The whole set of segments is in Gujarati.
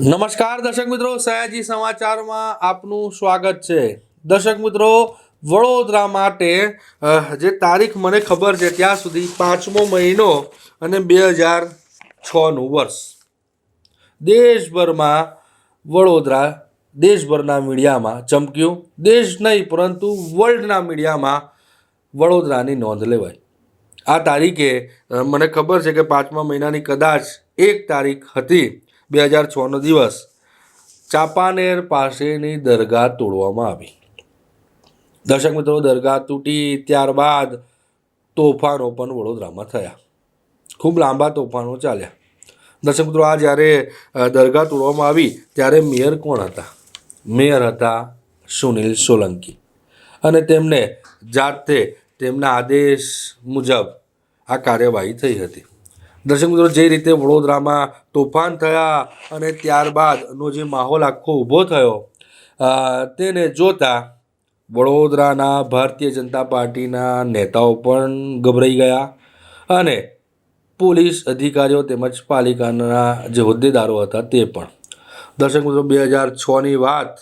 નમસ્કાર, દર્શક મિત્રો. સયાજી સમાચારમાં આપનું સ્વાગત છે. દર્શક મિત્રો, વડોદરા માટે જે તારીખ મને ખબર છે ત્યાં સુધી પાંચમો મહિનો અને બે હજાર છનું વર્ષ. દેશભરમાં વડોદરા દેશભરના મીડિયામાં ચમક્યું. દેશ નહીં, પરંતુ વર્લ્ડના મીડિયામાં વડોદરાની નોંધ લેવાય આ તારીખે મને ખબર છે કે પાંચમા મહિનાની કદાચ એક તારીખ હતી. બે હજાર છનો દિવસ ચાંપાનેર પાસેની દરગાહ તોડવામાં આવી. દર્શક મિત્રો, દરગાહ તૂટી ત્યારબાદ તોફાનો પણ વડોદરામાં થયા. ખૂબ લાંબા તોફાનો ચાલ્યા. દર્શક મિત્રો, આ જ્યારે દરગાહ તોડવામાં આવી, ત્યારે મેયર કોણ હતા? મેયર હતા સુનિલ સોલંકી. અને તેમને જાતે તેમના આદેશ મુજબ આ કાર્યવાહી થઈ હતી. દર્શક મિત્રો, જે રીતે વડોદરામાં તોફાન થયા અને ત્યારબાદનો જે માહોલ આખો ઊભો થયો તેને જોતા વડોદરાના ભારતીય જનતા પાર્ટીના નેતાઓ પણ ગભરાઈ ગયા અને પોલીસ અધિકારીઓ તેમજ પાલિકાના જે હોદ્દેદારો હતા તે પણ. દર્શક મિત્રો, બે હજાર છની વાત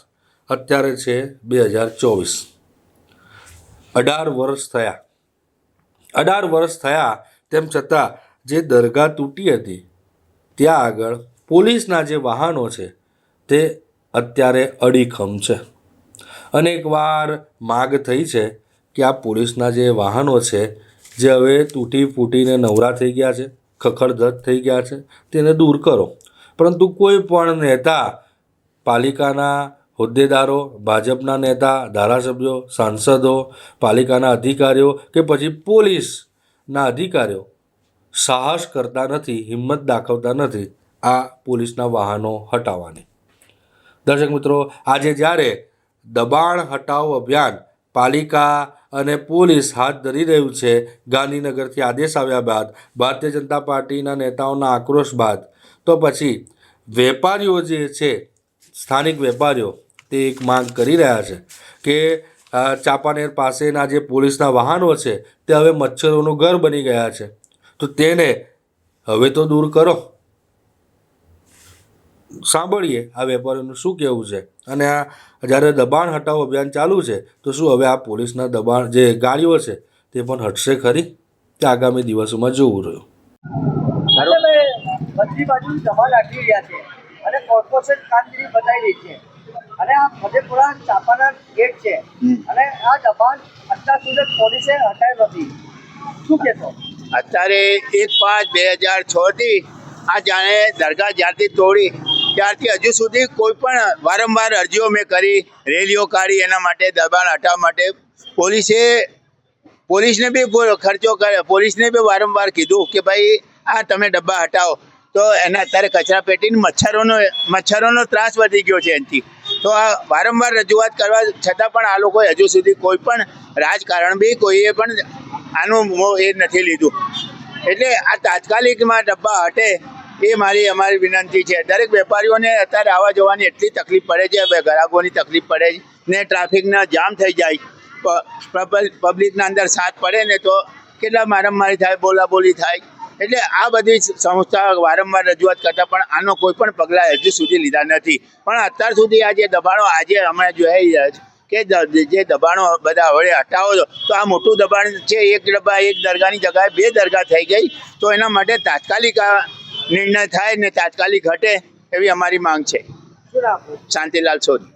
અત્યારે છે બે હજાર ચોવીસ. અઢાર વર્ષ થયા. અઢાર વર્ષ થયા તેમ છતાં જે દરગાહ તૂટી હતી, ત્યાં આગળ પોલીસના જે વાહનો છે, તે અત્યારે અડીખમ છે. અનેકવાર માગ થઈ છે કે આ પોલીસના જે વાહનો છે, જે હવે તૂટી ફૂટીને નવરા થઈ ગયા છે ખખડધજ થઈ ગયા છે, તેને દૂર કરો. પરંતુ કોઈ પણ નેતા, પાલિકાના હોદ્દેદારો, ભાજપના નેતા, ધારાસભ્યો, સાંસદો, પાલિકાના અધિકારીઓ કે પછી પોલીસના અધિકારીઓ સાહસ કરતા નથી, હિંમત દાખવતા નથી આ પોલીસના વાહનો હટાવવાની. દર્શક મિત્રો, આજે જ્યારે દબાણ હટાવો અભિયાન પાલિકા અને પોલીસ હાથ ધરી રહ્યું છે, ગાંધીનગરથી આદેશ આવ્યા બાદ, ભારતીય જનતા પાર્ટીના નેતાઓના આક્રોશ બાદ, તો પછી વેપારીઓ જે છે, સ્થાનિક વેપારીઓ, તે એક માંગ કરી રહ્યા છે કે ચાંપાનેર પાસેના જે પોલીસના વાહનો છે, તે હવે મચ્છરોનું ઘર બની ગયા છે. તો તેને હવે તો દૂર કરો. સાંભળીએ આ વેપારીઓનું શું કહેવું છે? અને આ જ્યારે દબાણ હટાવો અભિયાન ચાલુ છે તો શું હવે આ પોલીસના દબાણ જે ગાડીઓ છે તે પણ હટશે ખરી? તે આગામી દિવસોમાં જોવું રહ્યું? બધી બાજુ ધમાલ લાગી રહ્યા છે અને કોર્પોરેશન કામગીરી બતાવી રહી છે. અને આ મધેપુરા ચાપાના ગેટ છે. અને આ દબાણ અત્યાર સુધી પોલીસે હટાવ્યું નથી. શું કહેશો? અત્યારે એક પાંચ બે હજાર છથી આ જાણે દરગાહ જ્યારથી તોડી, ત્યારથી હજુ સુધી કોઈ પણ વારંવાર અરજીઓ મેં કરી, રેલીઓ કાઢી, એના માટે દબાણ હટાવવા માટે પોલીસે, પોલીસને બી ખર્ચો કરે પોલીસને બી વારંવાર કીધું કે ભાઈ, આ તમે ડબ્બા હટાવો. તો એના અત્યારે કચરા પેટીને મચ્છરોનો મચ્છરોનો ત્રાસ વધી ગયો છે એનાથી. તો આ વારંવાર રજૂઆત કરવા છતાં પણ આ લોકોએ હજુ સુધી કોઈ પણ રાજકારણ બી કોઈએ પણ આનું એ નથી લીધું. એટલે આ તાત્કાલિકમાં ડબ્બા હટે એ મારી અમારી વિનંતી છે. દરેક વેપારીઓને અત્યારે આવવા જવાની એટલી તકલીફ પડે છે ગ્રાહકોની તકલીફ પડે છે ને ટ્રાફિકના જામ થઈ જાય. પબ્લિકના અંદર સાથ પડે ને તો કેટલા મારામારી થાય, બોલાબોલી થાય. એટલે આ બધી સંસ્થા વારંવાર રજૂઆત કરતા પણ આનો કોઈ પણ પગલાં હજુ સુધી લીધા નથી. પણ અત્યાર સુધી આ જે દબાણો આજે અમે જોઈ રહ્યા છે કે જે દબાણો બધા હવે હટાવો છો તો આ મોટું દબાણ છે એક ડબ્બા એક દરગાહની જગ્યાએ બે દરગાહ થઈ ગઈ. તો એના માટે તાત્કાલિક આ નિર્ણય થાય ને તાત્કાલિક હટે એવી અમારી માંગ છે. શાંતિલાલ સોની.